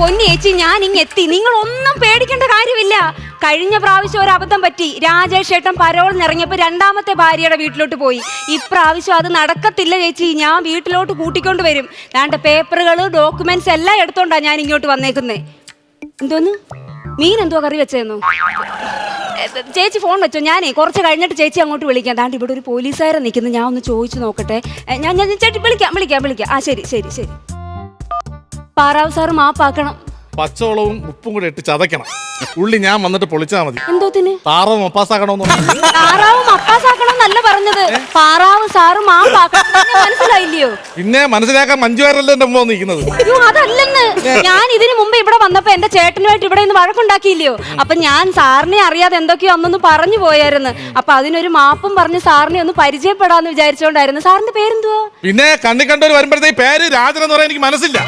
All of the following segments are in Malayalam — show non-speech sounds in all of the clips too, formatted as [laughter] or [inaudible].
പൊന്നി ചേച്ചി ഞാൻ ഇങ്ങ് എത്തി. നിങ്ങൾ ഒന്നും പേടിക്കേണ്ട കാര്യമില്ല. കഴിഞ്ഞ പ്രാവശ്യം ഒരു അബദ്ധം പറ്റി. രാജേഷ് ഏട്ടൻ പരോളിൽ ഇറങ്ങിയപ്പോ രണ്ടാമത്തെ ഭാര്യയുടെ വീട്ടിലോട്ട് പോയി. ഇപ്രാവശ്യം അത് നടക്കത്തില്ല ചേച്ചി. ഞാൻ വീട്ടിലോട്ട് കൂട്ടിക്കൊണ്ട് വരും. ഞാൻ പേപ്പറുകൾ ഡോക്യുമെന്റ്സ് എല്ലാം എടുത്തോണ്ടാ ഞാൻ ഇങ്ങോട്ട് വന്നേക്കുന്നേ. എന്തോന്ന്? മീൻ എന്തോ കറി വെച്ചേന്നു? ചേച്ചി ഫോൺ വെച്ചോ? ഞാനേ കുറച്ച് കഴിഞ്ഞിട്ട് ചേച്ചി അങ്ങോട്ട് വിളിക്കാം. ദാണ്ട് ഇവിടെ ഒരു പോലീസുകാരൻ നിൽക്കുന്നു. ഞാൻ ഒന്ന് ചോദിച്ചു നോക്കട്ടെ. ഞാൻ ഞാൻ ചേച്ചി വിളിക്കാം വിളിക്കാം വിളിക്കാം. ആ ശരി ശരി ശരി. പാറാവ് സാർ മാപ്പാക്കണം. പച്ചവളവും ഉപ്പും കൂടെ ഇട്ട് ചതയ്ക്കണം. ഉള്ളി ഞാൻ വന്നിട്ട് പൊളിച്ചാ മതി. എന്തോത്തിന് താറവും മപ്പാസാക്കണമെന്ന്. താറാവ് മപ്പാസാക്കണം എന്നല്ല പറഞ്ഞത്. പാറാവ് സാറ് മാപ്പാക്കണം മനസ്സിലായില്ലയോ? പിന്നെ മനസ്സിലാക്കാൻ മഞ്ജുവാരല്ലേ എന്റെ മുമ്പ് നിൽക്കുന്നത് അയ്യോ അതല്ലെന്ന്. ഞാൻ ഇതിനു മുമ്പ് ഇവിടെ വന്നപ്പോ എന്റെ ചേട്ടനുമായിട്ട് ഇവിടെ നിന്ന് വഴക്കുണ്ടാക്കിയില്ലയോ? അപ്പൊ ഞാൻ സാറിനെ അറിയാതെ എന്തൊക്കെയോ അന്നൊന്ന് പറഞ്ഞു പോയായിരുന്നു. അപ്പൊ അതിനൊരു മാപ്പും പറഞ്ഞ് സാറിനെ ഒന്ന് പരിചയപ്പെടാന്ന് വിചാരിച്ചോണ്ടായിരുന്നു. സാറിന്റെ പേരെന്തുവാ? പിന്നെ കണ്ണി കണ്ടവർ വരുമ്പോഴത്തേക്ക് പേര് രാജൻ എന്ന് പറയാൻ എനിക്ക് മനസ്സില്ല.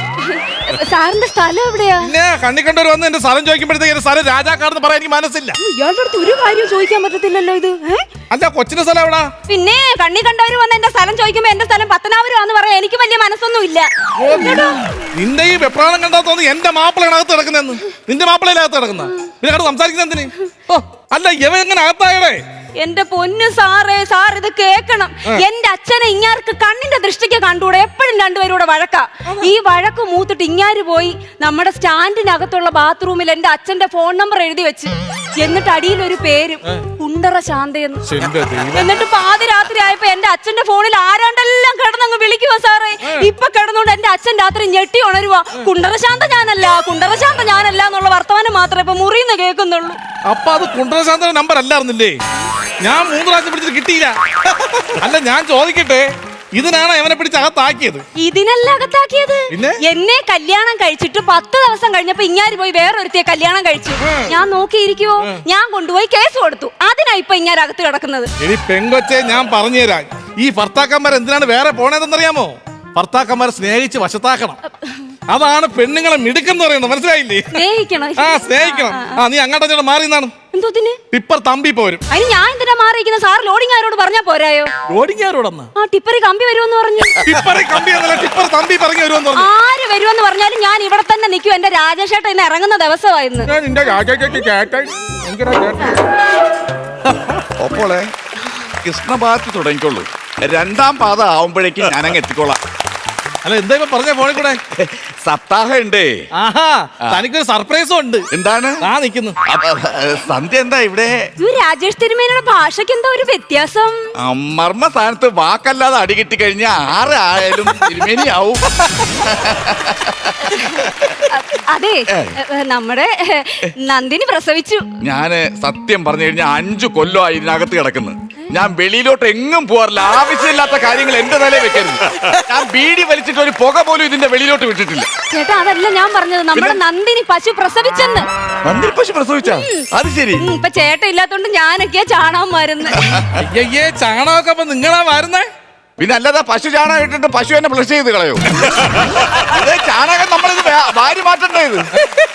സാറിന്റെ സ്ഥലം എവിടെയാ? പിന്നെ കണ്ണി കണ്ടവർ വന്ന് എന്റെ സ്ഥലം ചോദിക്കുമ്പോഴത്തേക്ക് സ്ഥലം രാജാക്കാടെന്ന് പറയാൻ എനിക്ക് മനസ്സില്ല. ഇയാളുടെ അടുത്ത് ഒരു കാര്യം ചോദിക്കാൻ പറ്റത്തില്ലല്ലോ ഇത് ഏ? അല്ല കൊച്ചിന്റെ സ്ഥലം എവിടാ? പിന്നെ കണ്ണി കണ്ടവര് വന്ന് എന്റെ സ്ഥലം ചോദിക്കുമ്പോ എന്റെ സ്ഥലം പത്തനാപുരമാന്ന് പറയാൻ എനിക്ക് വലിയ മനസ്സൊന്നും ഇല്ല. നിന്റെ ഈ വെപ്രാളം കണ്ടാ തോന്നി എന്റെ മാപ്പിളയാണ് അകത്ത് കിടക്കുന്നെന്ന് നിന്റെ മാപ്പിളയിലകത്ത് കിടക്കുന്ന? പിന്നെ കണ്ട് സംസാരിക്കുന്ന എന്തിന്? ഓ അല്ല ഇവ എങ്ങനെ അകത്തായടേ എന്റെ പൊന്നു സാറേ സാർ ഇത് കേക്കണം എന്റെ അച്ഛനെ ഇങ്ങാർക്ക് കണ്ണിന്റെ ദൃഷ്ടിക്ക് കണ്ടുകൂടെ എപ്പോഴും രണ്ടുപേരൂടെ വഴക്കാ. ഈ വഴക്ക് മൂത്തിട്ട് ഇങ്ങാര് പോയി? നമ്മുടെ സ്റ്റാൻഡിനകത്തുള്ള ബാത്റൂമിൽ എന്റെ അച്ഛന്റെ ഫോൺ നമ്പർ എഴുതി വെച്ച്. എന്നിട്ട് അടിയിൽ ഒരു പേര് കുണ്ടറ ശാന്തയെന്ന്. എന്നിട്ട് പാതിരാത്രി ആയപ്പോ എന്റെ അച്ഛന്റെ ഫോണിൽ ആരാണ്ടെല്ലാം കിടന്നങ്ങ് വിളിക്കുവാ സാറേ. ഇപ്പൊ കിടന്നുകൊണ്ട് എന്റെ അച്ഛൻ രാത്രി ഞെട്ടി ഉണരുവാ. കുണ്ടറശാന്ത ഞാനല്ല കുണ്ടറശാന്ത ഞാനല്ല എന്നുള്ള വർത്തമാനം മാത്രമേ ഇപ്പൊ മുറിന്ന് കേൾക്കുന്നുള്ളൂ. അപ്പൊ അത് കുണ്ടറ കുണ്ടറശാന്തന്റെ നമ്പർ അല്ലായിരുന്നില്ലേ? ഞാൻ മൂന്ന് പ്രാവശ്യം പിടിച്ചിട്ട് കിട്ടിയില്ല. അല്ല ഞാൻ ചോദിക്കട്ടെ ഇതിനാണ് അവനെ പിടിച്ച് അകത്താക്കിയത്? ഇതിനല്ല അകത്താക്കിയത്. പിന്നെ? എന്നെ കല്യാണം കഴിച്ചിട്ട് പത്ത് ദിവസം കഴിഞ്ഞപ്പോ ഇങ്ങാര് പോയി വേറൊരുത്തിയെ കല്യാണം കഴിച്ചു. ഞാൻ നോക്കിയിരിക്കുവോ? ഞാൻ കൊണ്ടുപോയി കേസ് കൊടുത്തു. അതിനാ ഇപ്പൊ ഇങ്ങാര് അകത്ത് കിടക്കുന്നത്. ഇനി പെങ്കൊച്ചെ ഞാൻ പറഞ്ഞുതരാം ഈ ഭർത്താക്കന്മാർ എന്തിനാണ് വേറെ പോണേതെന്നറിയാമോ? ഭർത്താക്കന്മാരെ സ്നേഹിച്ച് വശത്താക്കണം. അതാണ് പെണ്ണുങ്ങളെ മിടുക്കെന്ന് പറയുന്നത്. മനസ്സിലായില്ലേ? സ്നേഹിക്കണം. ആ സ്നേഹിക്കണം. ആ നീ അങ്ങോട്ട് മാറി നിന്നാണ്. എന്തോത്തിന് ടിപ്പർ തമ്പി പോരും. അതിന് ഞാൻ എന്തിനാ മാറിയിരിക്കുന്ന? സാർ ലോഡിംഗ് ആരോട് പറഞ്ഞാ പോരായോ? ആ ടിപ്പറി കമ്പി വരുമെന്ന് പറഞ്ഞു. ടിപ്പറി കമ്പി എന്നല്ല ടിപ്പർ തമ്പി പറഞ്ഞു വരുമെന്ന് പറഞ്ഞു. ആര് വരുമെന്ന് പറഞ്ഞാലും ഞാൻ ഇവിടെ തന്നെ നിൽക്കും. എന്റെ ഇന്ന് ഇറങ്ങുന്ന ദിവസമായിരുന്നു. ഞാൻ നിന്റെ തുടങ്ങിക്കോളൂ. രണ്ടാം പാത ആവുമ്പോഴേക്കും ഞാനങ്ങ് എത്തിക്കോളാം. അല്ല എന്താ ഇപ്പൊ പറഞ്ഞ ഫോണിൽ കൂടെ? സപ്താഹം ഉണ്ട് ആഹാ തനിക്കൊരു സർപ്രൈസും ഉണ്ട്. എന്താണ്? ആ നിക്കുന്നു സന്ധ്യ എന്താ ഇവിടെ? രാജേഷ് തിരുമേനയുടെ ഭാഷയ്ക്ക് എന്താ ഒരു വ്യത്യാസം. മർമ്മ സ്ഥാനത്ത് വാക്കല്ലാതെ അടി കിട്ടി കഴിഞ്ഞാൽ ആറ് ആയാലും തിരുമേനിയാവും അതെ നമ്മുടെ നന്ദിനി പ്രസവിച്ചു. ഞാൻ സത്യം പറഞ്ഞു കഴിഞ്ഞാൽ അഞ്ചു കൊല്ലമായി ഇതിനകത്ത് കിടക്കുന്നു. ഞാൻ വെളിയിലോട്ട് എങ്ങും പോകാറില്ല ആവശ്യമില്ലാത്ത കാര്യങ്ങൾ എന്റെ തലയിൽ വെക്കരുത്. ഞാൻ ബീഡി വലിച്ചിട്ട് ഒരു പുക പോലും ഇതിന്റെ വെളിയിലോട്ട് വിട്ടിട്ടില്ല. ചേട്ടാ അതല്ല ഞാൻ പറഞ്ഞത്. നമ്മുടെ നന്ദിനി പശു പ്രസവിച്ചെന്ന്. നന്ദിനി പശു പ്രസവിച്ച? അത് ശരി. ഇപ്പൊ ചേട്ട ഇല്ലാത്തോണ്ട് ഞാനൊക്കെയാ ചാണകം മരുന്ന് ചാണകമൊക്കെ നിങ്ങളാ വരുന്നേ? പിന്നെ അല്ലാതെ പശു ചാണകം ഇട്ടിട്ട് പശു എന്നെ ബ്ലഷ് ചെയ്ത് കളയോ. അതേ ചാണകം നമ്മളിത് ഇത് വാരി മാറ്റണ്ടേ ഇത്.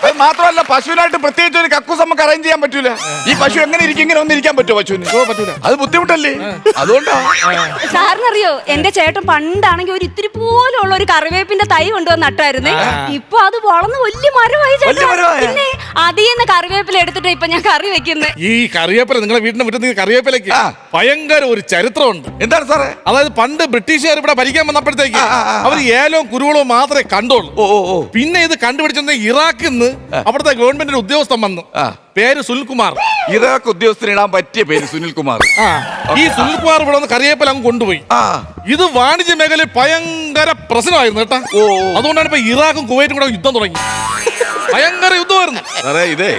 അത് മാത്രമല്ല പശുവിനായിട്ട് പ്രത്യേകിച്ച് ഒരു കക്കൂസ് നമുക്ക് അറേഞ്ച് ചെയ്യാൻ പറ്റൂല. ഈ പശു എങ്ങനെ ഇരിക്കും ഇങ്ങനെ ഒന്നും ഇരിക്കാൻ പറ്റുമോ പശുവിന്? പറ്റൂല. അത് ബുദ്ധിമുട്ടല്ലേ? അതുകൊണ്ടാ. സാറിനറിയോ എന്റെ ചേട്ടൻ പണ്ടാണെങ്കിൽ ഒരു ഇത്തിരി പോലുള്ള ഒരു കറിവേപ്പിന്റെ തൈ കൊണ്ടുവന്ന് നട്ടായിരുന്നേ ഇപ്പൊ അത് വളർന്ന് വലിയ മരമായി ചേട്ടാ. നിന്ന് കറിവേപ്പില എടുത്തിട്ട് ഇപ്പൊ ഞാൻ കറി വെക്കുന്നത് ഈ കറിവേപ്പില നിങ്ങളെ വീടിന്റെ മുറ്റത്ത് കറിവേപ്പിലേക്ക് ഭയങ്കര ഒരു ചരിത്രമുണ്ട്. എന്താണ് സാറേ? അതായത് പണ്ട് ബ്രിട്ടീഷുകാർ ഇവിടെ ഭരിക്കാൻ വന്നപ്പോഴത്തേക്ക്. അവർ ഏലവും കുരുവളവും മാത്രമേ കണ്ടോളൂ ഓ ഓ ഓ. പിന്നെ ഇത് കണ്ടുപിടിച്ചത് ഇറാഖിൽ നിന്ന് അവിടുത്തെ ഗവൺമെന്റിന്റെ ഉദ്യോഗസ്ഥൻ വന്നു. പേര് സുനിൽകുമാർ. ഇറാഖ് ഉദ്യോഗസ്ഥനിടാൻ പറ്റിയ പേര് സുനിൽ കുമാർ ഈ സുനിൽകുമാർ ഇവിടെ വന്ന് കറിയേപ്പല അങ്ങ് കൊണ്ടുപോയി. ഇത് വാണിജ്യ മേഖലയിൽ ഭയങ്കര പ്രശ്നമായിരുന്നു കേട്ടാ. അതുകൊണ്ടാണ് ഇപ്പൊ ഇറാഖും കുവൈറ്റും കൂടെ യുദ്ധം തുടങ്ങി. ഭയങ്കര സാറേ ഇതേ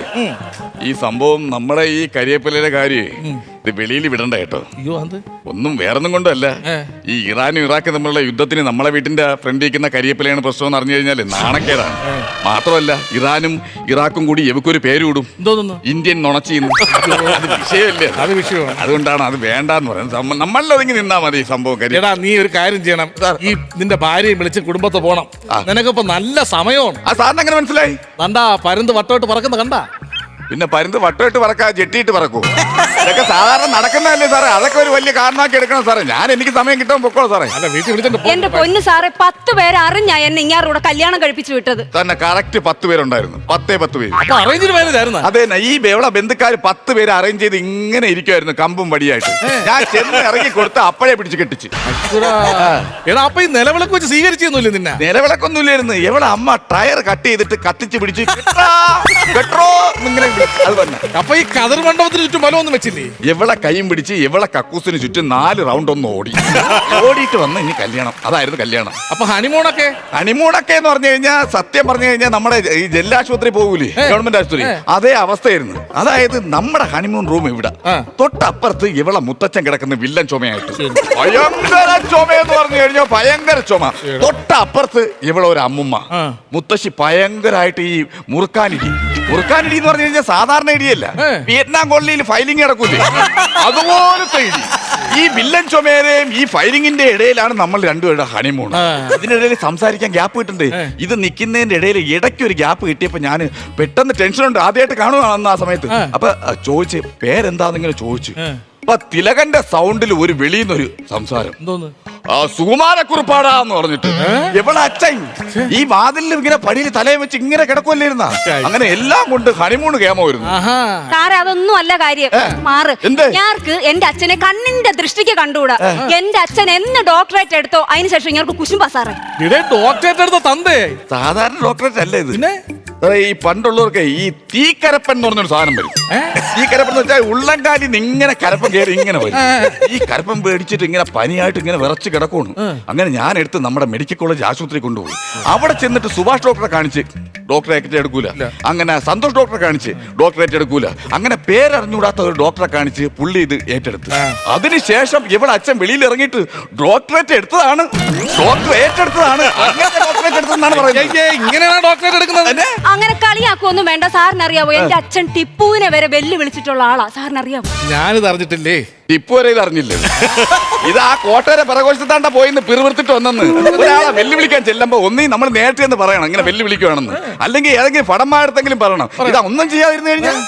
ഈ സംഭവം നമ്മുടെ ഈ കരിയേപ്പിലയുടെ കാര്യം ഇത് വെളിയിൽ വിടണ്ട കേട്ടോ. അയ്യോ അത്? ഒന്നും വേറൊന്നും കൊണ്ടല്ല. ഈ ഇറാനും ഇറാഖും തമ്മിലുള്ള യുദ്ധത്തിന് നമ്മളെ വീട്ടിന്റെ ഫ്രണ്ട് ഇരിക്കുന്ന കരിയപ്പിലയാണ് പ്രശ്നം എന്ന് അറിഞ്ഞു കഴിഞ്ഞാൽ നാണക്കേടാണ്. മാത്രമല്ല ഇറാനും ഇറാഖും കൂടി എവക്കൊരു പേര് വിടും എന്തോന്നു ഇന്ത്യൻ നുണച്ചിന്ന്. അത് വിഷയമല്ലേ. അത്? വിഷയമാണ്. അതുകൊണ്ടാണ് അത് വേണ്ടെന്ന് പറയുന്നത്. നമ്മ- നമ്മളിൽ ഒതുങ്ങി നിന്നാ മതി സംഭവം കരിയടാ എടാ നീ ഒരു കാര്യം ചെയ്യണം. ഈ നിന്റെ ഭാര്യയും വിളിച്ച് കുടുംബത്തെ പോണം. നിനക്കിപ്പോ നല്ല സമയമാണ്. ആ സാറിന് എങ്ങനെ മനസ്സിലായി? കണ്ടാ പരുന്ത് വട്ടോട്ട് പറക്കുന്ന കണ്ടാ? പിന്നെ പരുന്ത് വട്ടമിട്ട് പറക്കാ ജെട്ടിയിട്ട് പറക്കൂ. ഇതൊക്കെ സാധാരണ നടക്കുന്നതല്ലേ സാറേ? അതൊക്കെ ഒരു വലിയ കാരണമാക്കി എടുക്കണം സാറേ. ഞാൻ എനിക്ക് സമയം കിട്ടാൻ പൊക്കോളൂ സാറേ. അല്ല വീട്ടിൽ വിളിച്ചിട്ട് പോ. എന്റെ പൊന്നു സാറേ പത്ത് പേര് അറിഞ്ഞാ എന്നെ ഇങ്ങാറൂടെ കല്യാണം കഴിപ്പിച്ചു വിട്ടത്. തന്നെ കറക്റ്റ് പത്ത് പേരുണ്ടായിരുന്നു. പത്തേ പത്ത് പേര്. അപ്പൊ അറേഞ്ച് ചെയ്തായിരുന്നു അതെ ഈ ബേവള ബന്ധുക്കാർ പത്ത് പേര് അറേഞ്ച് ചെയ്ത് ഇങ്ങനെ ഇരിക്കുമായിരുന്നു കമ്പും വടിയായിട്ട്. ഞാൻ ചെന്ന് ഇറങ്ങി കൊടുത്ത് അപ്പഴേ പിടിച്ച് കെട്ടിച്ച്. എടാ അപ്പൊ ഈ നിലവിളക്ക് വെച്ച് സ്വീകരിച്ചൊന്നുമില്ല നിന്നെ? നിലവിളക്കൊന്നുമില്ലായിരുന്നു. എവിടെ അമ്മ ടയർ കട്ട് ചെയ്തിട്ട് കത്തിച്ച് പിടിച്ച്. വിളിച്ചു. അത് തന്നെ അപ്പൊ ഈ കതിർ മണ്ഡപത്തിന് ചുറ്റും ബലമൊന്നും വെച്ചില്ലേ? എവിടെ കൈയും പിടിച്ച് എവിടെ കക്കൂസിന് ചുറ്റും നാല് റൗണ്ട് ഒന്ന് ഓടി. ഓടിയിട്ട് വന്ന് ഇനി കല്യാണം. അതായിരുന്നു കല്യാണം. അപ്പൊ ഹണിമൂണൊക്കെ? ഹണിമൂണൊക്കെ എന്ന് പറഞ്ഞു കഴിഞ്ഞാൽ സത്യം പറഞ്ഞു കഴിഞ്ഞാൽ നമ്മുടെ ഈ ജെല്ലാശുപത്രി പോകൂലേ? ഗവൺമെന്റ് ആശുപത്രി. അതേ അവസ്ഥയായിരുന്നു. അതായത് നമ്മുടെ ഹണിമൂൺ റൂം ഇവിടെ. തൊട്ടപ്പുറത്ത് ഇവളെ മുത്തച്ഛൻ കിടക്കുന്ന വില്ലൻ ചുമയായിട്ട്. ഭയങ്കര ചുമ കഴിഞ്ഞാൽ ഭയങ്കര ചുമ. തൊട്ടപ്പുറത്ത് ഇവിടെ ഒരു അമ്മുമ്മ. മുത്തശ്ശി ഭയങ്കരമായിട്ട് ഈ മുറുക്കാനിടി മുറുക്കാനിടി എന്ന് പറഞ്ഞു കഴിഞ്ഞാൽ സാധാരണ ഇടിയല്ല. വിയറ്റ്നാം കോളനിയിൽ ഫൈലിംഗ് കിടക്കൂലേ അതുപോലത്തെ ഇടി. ഈ വില്ലൻ ചുമേരയും ഈ ഫൈലിംഗിന്റെ ഇടയിലാണ് നമ്മൾ രണ്ടുപേരുടെ ഹണിമൂൺ. ഇതിനിടയിൽ സംസാരിക്കാൻ ഗ്യാപ്പ് കിട്ടണ്ടേ? ഇത് നിൽക്കുന്നതിന്റെ ഇടയിൽ ഇടയ്ക്ക് ഒരു ഗ്യാപ്പ് കിട്ടിയപ്പോൾ ഞാൻ പെട്ടെന്ന് ടെൻഷനുണ്ട് ആദ്യമായിട്ട് കാണുകയാണെന്ന് ആ സമയത്ത്. അപ്പൊ ചോദിച്ച് പേരെന്താന്നിങ്ങനെ ചോദിച്ചു. അപ്പൊ തിലകന്റെ സൗണ്ടിൽ ഒരു വെളിയിൽ നിന്നൊരു സംസാരം സുകുമാരക്കുറിപ്പാടാന്ന് പറഞ്ഞിട്ട്. എവിടെ അച്ഛൻ? ഈ വാതിലിൽ ഇങ്ങനെ പടിയിൽ തലയിൽ വെച്ച് ഇങ്ങനെ കിടക്കുമല്ലായിരുന്ന അങ്ങനെ എല്ലാം കൊണ്ട് ഹണിമൂൺ കേമായിരുന്നു ആഹാ. സാറേ അതൊന്നും അല്ല കാര്യം. മാറ്? ഞാർക്ക് എന്റെ അച്ഛനെ കണ്ണിന്റെ ദൃഷ്ടിക്ക് കണ്ടുകൂടാ? എന്റെ അച്ഛൻ എന്ന് ഡോക്ടറേറ്റ് എടുത്തോ അതിനുശേഷം ഇങ്ങനെ കുശുംബ സാറേ. ഡോക്ടറേറ്റ് എടുത്ത തന്തേ സാധാരണ ഡോക്ടറേറ്റ് അല്ലേ ഇത്. ഈ പണ്ടുള്ളവർക്ക് ഈ തീക്കരപ്പൻ എന്ന് പറഞ്ഞൊരു സാധനം വരും. തീക്കരപ്പൻ എന്ന് വെച്ചാൽ ഉള്ളംകാലിൽ നിന്ന് ഇങ്ങനെ കരപ്പൻ കയറി ഇങ്ങനെ വരും. ഈ കരപ്പൻ പേടിച്ചിട്ട് ഇങ്ങനെ പനിയായിട്ട് ഇങ്ങനെ വിറച്ച് കിടക്കുന്നു അങ്ങനെ ഞാൻ എടുത്ത് നമ്മുടെ മെഡിക്കൽ കോളേജ് ആശുപത്രി കൊണ്ടുപോയി. അവിടെ ചെന്നിട്ട് സുഭാഷ് ഡോക്ടറെ കാണിച്ച് ഡോക്ടറേറ്റ് എടുക്കൂല അങ്ങനെ സന്തോഷ് ഡോക്ടറെ കാണിച്ച് ഡോക്ടറെ എടുക്കൂല അങ്ങനെ പേരറിഞ്ഞൂടാത്ത ഒരു ഡോക്ടറെ കാണിച്ച് പുള്ളി ഇത് ഏറ്റെടുത്ത്. അതിനുശേഷം ഇവിടെ അച്ഛൻ വെളിയിൽ ഇറങ്ങിയിട്ട് ഡോക്ടറേറ്റ് എടുത്തതാണ്. ഡോക്ടർ ഏറ്റെടുത്തതാണ്. അങ്ങനെ ഡോക്ടറേറ്റ് എടുത്തെന്നാണ് പറയുന്നത്. അയ്യേ ഇങ്ങനെയാണ് ഡോക്ടറേറ്റ് എടുക്കുന്നത്. അങ്ങനെ കളിയാക്കൊന്നും വേണ്ട. സാറിന് അറിയാവോ എന്റെ അച്ഛൻ ടിപ്പുവിനെ വരെ വെല്ലു വിളിച്ചിട്ടുള്ള ആളാ. സാറിന് അറിയാവോ ഞാനിത് അറിഞ്ഞിട്ടില്ലേ? ടിപ്പു വരെ ഇത് അറിഞ്ഞില്ലേ? ഇത് ആ കോട്ടയുടെ പരകോശത്താണ്ട പോയിന്ന് പിറുവിർത്തിട്ട് വന്നെന്ന്. ഒരാളെ വെല്ലുവിളിക്കാൻ ചെല്ലുമ്പോ ഒന്നീ നമ്മൾ നേരത്തെ എന്ന് പറയണം ഇങ്ങനെ വെല്ലുവിളിക്കുവാണെന്ന്. അല്ലെങ്കിൽ ഏതെങ്കിലും പടമാടത്തെങ്കിലും പറയണം. ഇതാ ഒന്നും ചെയ്യാതിരുന്നു കഴിഞ്ഞാൽ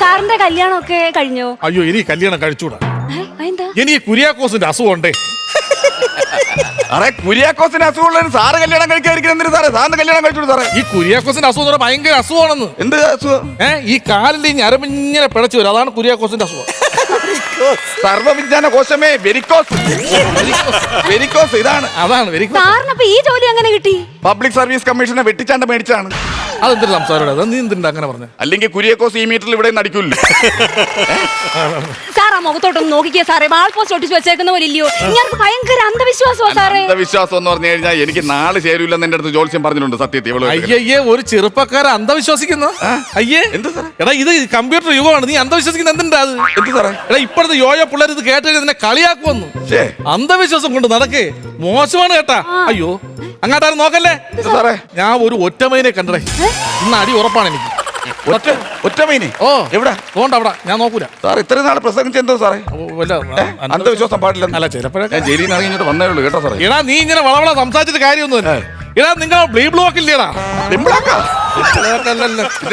സാറിന്റെ കല്യാണമൊക്കെ കഴിഞ്ഞോ? അയ്യോ ഇനി കല്യാണം കഴിച്ചൂടാ. ഏ, അതെന്താ? ഇനി കുര്യാക്കോസിന്റെ അസുഖം അസുഖമുണ്ടേ കുര്യാക്കോസിന് സാറ് കല്യാണം കഴിക്കാതിരിക്കുന്ന എന്തിനു സാറേ? സാറിന് കല്യാണം കഴിച്ചു സാറേ? ഈ കുര്യാക്കോസിന്റെ അസുഖം എന്ന് പറഞ്ഞാൽ ഭയങ്കര അസുഖമാണെന്ന്. എന്ത് അസുഖം? ഈ കാലിൽ ഈ ഞരമ്പിങ്ങനെ പിടച്ചു വരും. അതാണ് കുര്യാക്കോസിന്റെ അസുഖം. സർവവിജ്ഞാന കോശമേ വെരിക്കോസ്. വെരിക്കോസ് ഇതാണ്. അതാണ് വെരി സാറിനപ്പൊ ഈ ജോലി എങ്ങനെ കിട്ടി? പബ്ലിക് സർവീസ് കമ്മീഷനെ വെട്ടിച്ചാണ്ട് മേടിച്ചാണ് അതെന്തൊരു സംസാരം അത് നീ എന്തിണ്ട് അങ്ങനെ പറഞ്ഞു? അല്ലെങ്കിൽ കുര്യാക്കോസ് ഈ മീറ്ററിൽ ഇവിടെ നടിക്കൂല്ലോ? സാർ ആ മുഖത്തോട്ടൊന്ന് നോക്കിക്കേ സാറേ. വാൾ പോസ്റ്റ് ഒട്ടിച്ച് വെച്ചേക്കുന്ന പോലെ ഇല്ലയോ? ഇയാൾക്ക് ഭയങ്കര അന്ധവിശ്വാസമാണ് സാറേ. അന്ധവിശ്വാസം എന്ന് പറഞ്ഞു കഴിഞ്ഞാൽ എനിക്ക് നാളെ ചേരൂല്ലെന്ന് എന്റെ അടുത്ത് ജോത്സ്യം പറഞ്ഞിട്ടുണ്ട് സത്യത്തിൽ ഇവൾ അയ്യേ ഒരു ചെറുപ്പക്കാരൻ അന്ധവിശ്വസിക്കുന്നു? അയ്യേ. എന്ത് സാറേ? എടാ ഇത് കമ്പ്യൂട്ടർ യുഗമാണ്. നീ അന്ധവിശ്വസിക്കുന്ന എന്തിനാ അത്? എന്ത് സാറേ? എടാ ഇപ്പോഴത്തെ യോയോ പിള്ളേർ ഇത് കേട്ട് കളിയാക്കുമെന്ന്. കളിയാക്കുവന്നു ഛേ, അന്ധവിശ്വാസം കൊണ്ട് നടക്കേ. മോശമാണ് കേട്ടാ. അയ്യോ. അങ്ങാട്ടാരും നോക്കല്ലേ? സാറേ. ഞാൻ ഒരു ഒറ്റമൈനെ കണ്ടടേ. ഇന്ന് അടി ഉറപ്പാണ് എനിക്ക്. ഒറ്റ ഒറ്റമൈനെ ഓ. എവിടെ? അതുകൊണ്ട് അവിടെ. ഞാൻ നോക്കൂല. സാർ ഇത്രയും നാളെ പ്രസംഗിച്ച എന്തോ സാറേ. വല്ല അന്ധവിശ്വാസം പാടില്ല. അല്ല ചിലപ്പോഴൊക്കെ ഞാൻ ജയിലിൽ നിന്ന് ഇറങ്ങി ഇങ്ങോട്ട് വന്നേ ഉള്ളൂ കേട്ടോ സാറേ. എടാ നീ ഇങ്ങനെ വളവള സംസാരിച്ചിട്ട് കാര്യമൊന്നുമില്ല. എടാ നിങ്ങൾ ബ്ലീ ബ്ലോക്ക് ഇല്ലേടാ. ഡിംപിളാക്കാ?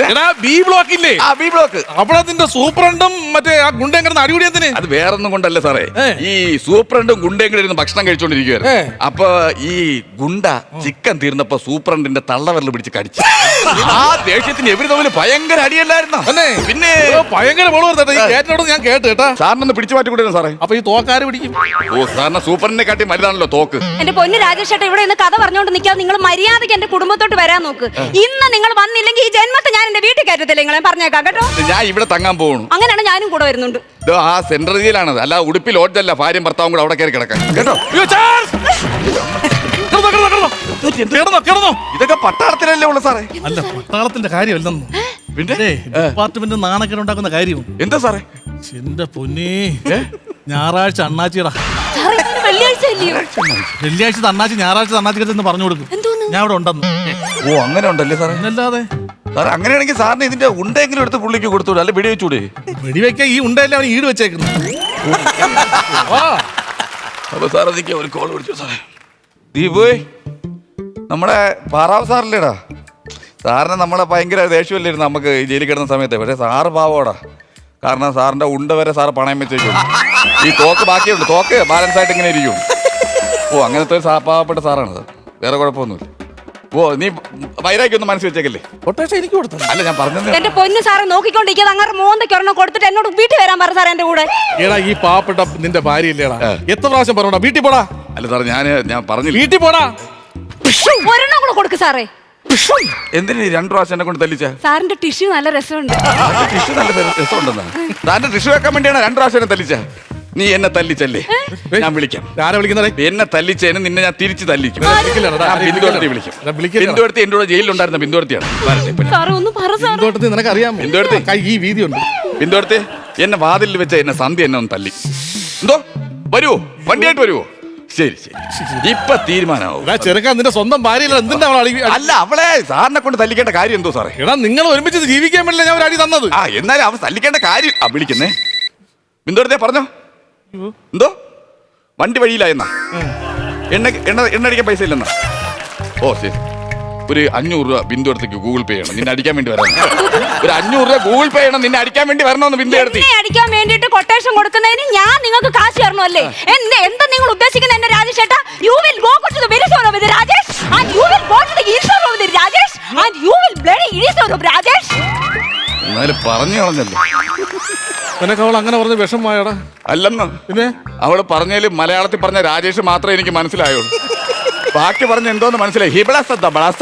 എടാ ബി ബ്ലോക്ക് ഇല്ലേ? ആ ബി ബ്ലോക്ക്. അവിടെ നിന്റെ സൂപ്രണ്ടും മറ്റേ ആ ഗുണ്ടയും കിടന്ന് അടിപൊളി എന്തിന് അത് വേറൊന്നും കൊണ്ടല്ല സാറേ. ഏ. ഈ സൂപ്രണ്ടും ഗുണ്ടയും കൂടെ ഇരുന്ന് ഭക്ഷണം കഴിച്ചോണ്ടിരിക്കുവായിരുന്നു. ഏ. അപ്പൊ ഈ ഗുണ്ട ചിക്കൻ തീർന്നപ്പോ സൂപ്രണ്ടിന്റെ തള്ളവരൽ പിടിച്ച് കടിച്ചു. [laughs] ആ ദേഷ്യത്തിന് എവര് തമ്മിൽ ഭയങ്കര അടിയല്ലായിരുന്നോ? തന്നെ പിന്നെ ഓ, ഭയങ്കര ബോൾ ഈ കേറ്റിനോട് ഞാൻ കേട്ട് കേട്ടാ. സാറിനൊന്ന് പിടിച്ചു മാറ്റി സാറേ. അപ്പൊ ഈ തോക്കാര് പിടിക്കും. ഓ സാറിന് സൂപ്പറിനെ കാട്ടി മരുന്നാണല്ലോ തോക്ക്. എന്റെ പൊന്ന് രാജേഷ് ചേട്ടാ ഇവിടെ ഇന്ന് കഥ പറഞ്ഞുകൊണ്ട് നിൽക്കാതെ നിങ്ങൾ മര്യാദയ്ക്ക് എന്റെ കുടുംബത്തോട്ട് വരാൻ നോക്ക്. ഇന്ന് നിങ്ങൾ വന്നില്ലെങ്കിൽ ഈ ജന്മത്തെ ഞാൻ എന്റെ വീട്ടിൽ കയറ്റത്തില്ല നിങ്ങളെ പറഞ്ഞേക്കാം കേട്ടോ? ഞാൻ ഇവിടെ തങ്ങാൻ പോകണു അങ്ങനെയാണ് ഞാനും കൂടെ വരുന്നുണ്ട്. ഇത് ആ സെൻട്രൽ ജയിലാണത്. അല്ല ഉടുപ്പിൽ ലോഡ്ജല്ല ഭാര്യയും ഭർത്താവും കൂടെ അവിടെ കയറി കിടക്കാൻ. കേട്ടോ? അയ്യോ. [laughs] കിടന്നോ, കിടന്നോ. ഇതൊക്കെ പട്ടാളത്തിലല്ലേ ഉള്ളു സാറേ. അല്ല പട്ടാളത്തിന്റെ കാര്യമല്ലെന്ന്. പിന്നെ ഡിപ്പാർട്ട്മെന്റ് നാണക്കേട് ഉണ്ടാക്കുന്ന കാര്യം എന്താ സാറേ? എന്റെ പൊന്നേ. ഞായറാഴ്ച അണ്ണാച്ചിടാ വെള്ളിയാഴ്ച അണ്ണാച്ചി ഞായറാഴ്ച അണ്ണാച്ചി എന്ന് പറഞ്ഞു കൊടുക്കും ഞാൻ ഇവിടെ ഉണ്ടെന്ന്. ഓ അങ്ങനെ ഉണ്ടല്ലേ സാറേ? അല്ലാതെ സാർ അങ്ങനെയാണെങ്കിൽ സാറിന് ഇതിന്റെ ഉണ്ടെങ്കിലും എടുത്ത് പുള്ളിക്ക് കൊടുത്തൂടെ അല്ലെ വെടി വെച്ചൂടെ? വെടി വെക്കാൻ ഈ ഉണ്ടല്ല അവൻ ഈട് വെച്ചേക്കുന്നു അപ്പൊ സാർ അതൊക്കെ ഒരു കോൾ വിളിച്ചു സാറേ. ദീപ് നമ്മുടെ ബാറാവ് സാറല്ലേടാ? സാറിന് നമ്മളെ ഭയങ്കര ദേഷ്യമല്ലായിരുന്നു നമുക്ക് ജയിലിൽ കിടന്ന സമയത്ത്. പക്ഷേ സാറ് പാവോടാ. കാരണം സാറിന്റെ ഉണ്ട വരെ സാറ് പണയം വെച്ചേക്കും ഈ തോക്ക് ബാക്കിയുണ്ട്. തോക്ക് ബാലൻസ് ആയിട്ട് ഇങ്ങനെ ഇരിക്കും. ഓ അങ്ങനത്തെ ഒരു പാവപ്പെട്ട സാറാണ് സാർ വേറെ കുഴപ്പമൊന്നുമില്ല. ഓ നീ വൈരാഗ്യം ഒന്ന് മനസ്സിൽ വെച്ചേക്കല്ലേ? എനിക്ക് കൊടുത്തു അല്ല ഞാൻ പറഞ്ഞത് എന്റെ പൊന്ന് സാറെ നോക്കിക്കൊണ്ടിരിക്കുന്നത് അങ്ങനെ മോന്തയ്ക്ക് ഒരെണ്ണം കൊടുത്തിട്ട് എന്നോട് വീട്ടിൽ വരാൻ പറ സാറേ എന്റെ കൂടെ. എടാ ഈ പാവപ്പെട്ട നിന്റെ ഭാര്യ ഇല്ലേടാ. എത്ര പ്രാവശ്യം പറഞ്ഞോടാ? വീട്ടിൽ പോടാ. അല്ല സാർ ഞാൻ ഞാൻ പറഞ്ഞു വീട്ടിൽ പോടാ. ഒരെണ്ണം കൂടെ കൊടുക്ക് സാറേ. എന്തിനാ ഈ രണ്ടു പ്രാവശ്യം എന്നെ കൊണ്ട് തല്ലിച്ച? സാറിന്റെ ടിഷ്യൂ നല്ല രസമുണ്ട്. ടിഷ്യൂ നല്ല രസമുണ്ടെന്നാണ് താന്റെ ടിഷ്യൂ വെക്കാൻ വേണ്ടിയാണ് രണ്ടു പ്രാവശ്യം എന്നെ തല്ലിച്ച. നീ എന്നെ തല്ലിച്ചല്ലേ? ഞാൻ വിളിക്കാം. ആരാ വിളിക്കുന്നേ? എന്നെ തല്ലിച്ചതിന് നിന്നെ ഞാൻ തിരിച്ചു തല്ലിക്കും. വിളിക്കും. എന്റെ കൂടെ ജയിലിലുണ്ടായിരുന്ന എന്നെ വാതിലിൽ വെച്ച എന്നെ സന്ധ്യ എന്നെ ഒന്ന് തല്ലി. എന്തോ? വരുവോ? വണ്ടിയായിട്ട് വരുവോ? ശരി ശരി. ഇപ്പൊ തീരുമാനമാവും. ചെറുക്കാൻ നിന്റെ സ്വന്തം ഭാര്യയില്ല എന്തിന്റെ അവൾ അടി അല്ല അവളെ സാറിനെ കൊണ്ട് തല്ലിക്കേണ്ട കാര്യം എന്തോ സാറേ? എടാ നിങ്ങൾ ഒരുമിച്ച് ജീവിക്കാൻ വേണ്ടി ഞാൻ ഒരു അടി തന്നത്. ആ എന്നാലും അവൻ തല്ലിക്കേണ്ട കാര്യം ആ വിളിക്കുന്നേ. ബിന്ദുവടുത്തേ പറഞ്ഞോ. എന്തോ? വണ്ടി വഴിയിലായെന്നാ. എണ്ണ എണ്ണ എണ്ണ അടിക്കാൻ പൈസ ഇല്ലെന്നാ. ഓ ശരി. ഒരു അഞ്ഞൂറ് രൂപ ബിന്ദു അടുത്തേക്ക് ഗൂഗിൾ പേ ചെയ്യണം. നിന്നെ അടിക്കാൻ വേണ്ടി വരണം. ഒരു അഞ്ഞൂറ് രൂപ ഗൂഗിൾ പേ ചെയ്യണം. നിന്നെ അടിക്കാൻ വേണ്ടി വരണമെന്ന് ബിന്ദു അടുത്ത്. എന്നെ അടിക്കാൻ വേണ്ടിട്ട് കൊട്ടേഷൻ കൊടുക്കുന്നതിന് ഞാൻ നിങ്ങൾക്ക് കാശ് തരണമല്ലേ എന്ത് എന്താ നിങ്ങൾ ഉദ്ദേശിക്കുന്നത് എന്നെ രാജേഷ് ഏട്ടാ you will go to the very zone of the Rajesh. And you will go to the east of the Rajesh. And you will bloody east of Rajesh. എന്നാലും പറഞ്ഞു കളഞ്ഞല്ലോ? നിനക്ക് അവൾ അങ്ങനെ പറഞ്ഞ വിഷമമായടാ. അല്ലെന്ന്. പിന്നെ? അവൾ പറഞ്ഞാൽ മലയാളത്തിൽ പറഞ്ഞ രാജേഷ് മാത്രമേ എനിക്ക് മനസ്സിലായുള്ളൂ. ബാക്കി പറഞ്ഞ എന്തോന്ന് മനസ്സിലായി? ഹിബളസ ദബളസ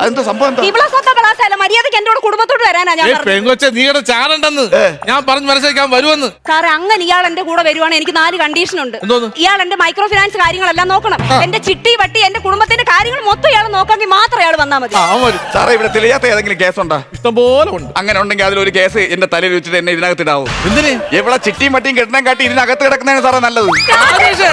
അതെന്താ സംഭവം എന്താ? ഇവിടെ സ്വന്തം കളാസല്ല മര്യാദയ്ക്ക് എന്റെ കൂടെ കുടുംബത്തോട് വരാനാ ഞാൻ പറഞ്ഞത്. പെങ്കൊച്ച നീയുടെ ചാനണ്ടെന്ന് ഞാൻ പറഞ്ഞു മനസ്സിലാക്കാൻ വരുമെന്ന്. സാറേ അങ്ങനെ ഇയാൾ എന്റെ കൂടെ വരുവാണ്. എനിക്ക് നാല് കണ്ടീഷൻ ഉണ്ട് എന്തോന്ന്? ഇയാൾ എന്റെ മൈക്രോ ഫിനാൻസ് കാര്യങ്ങളെല്ലാം നോക്കണം. എന്റെ ചിട്ടി വട്ടി എന്റെ കുടുംബത്തിന്റെ കാര്യങ്ങൾ മൊത്തം ഇയാൾ നോക്കാമെങ്കിൽ മാത്രം ഇയാൾ വന്നാൽ മതി. ആ അവൻ വരും. സാറേ ഇവിടെ തെളിയാത്ത ഏതെങ്കിലും കേസുണ്ടോ? ഇഷ്ടം പോലെ ഉണ്ട്. അങ്ങനെ ഉണ്ടെങ്കിൽ അതിലൊരു കേസ് എന്റെ തലയിൽ വെച്ചിട്ട് എന്നെ ഇതിനകത്ത് ഇടാവും. എന്തിന്? എവിടെ ചിട്ടിയും വട്ടിയും കെട്ടണം കാട്ടി ഇതിനകത്ത് കിടക്കുന്നതാണ് സാറേ നല്ലത്. രാജേഷേ!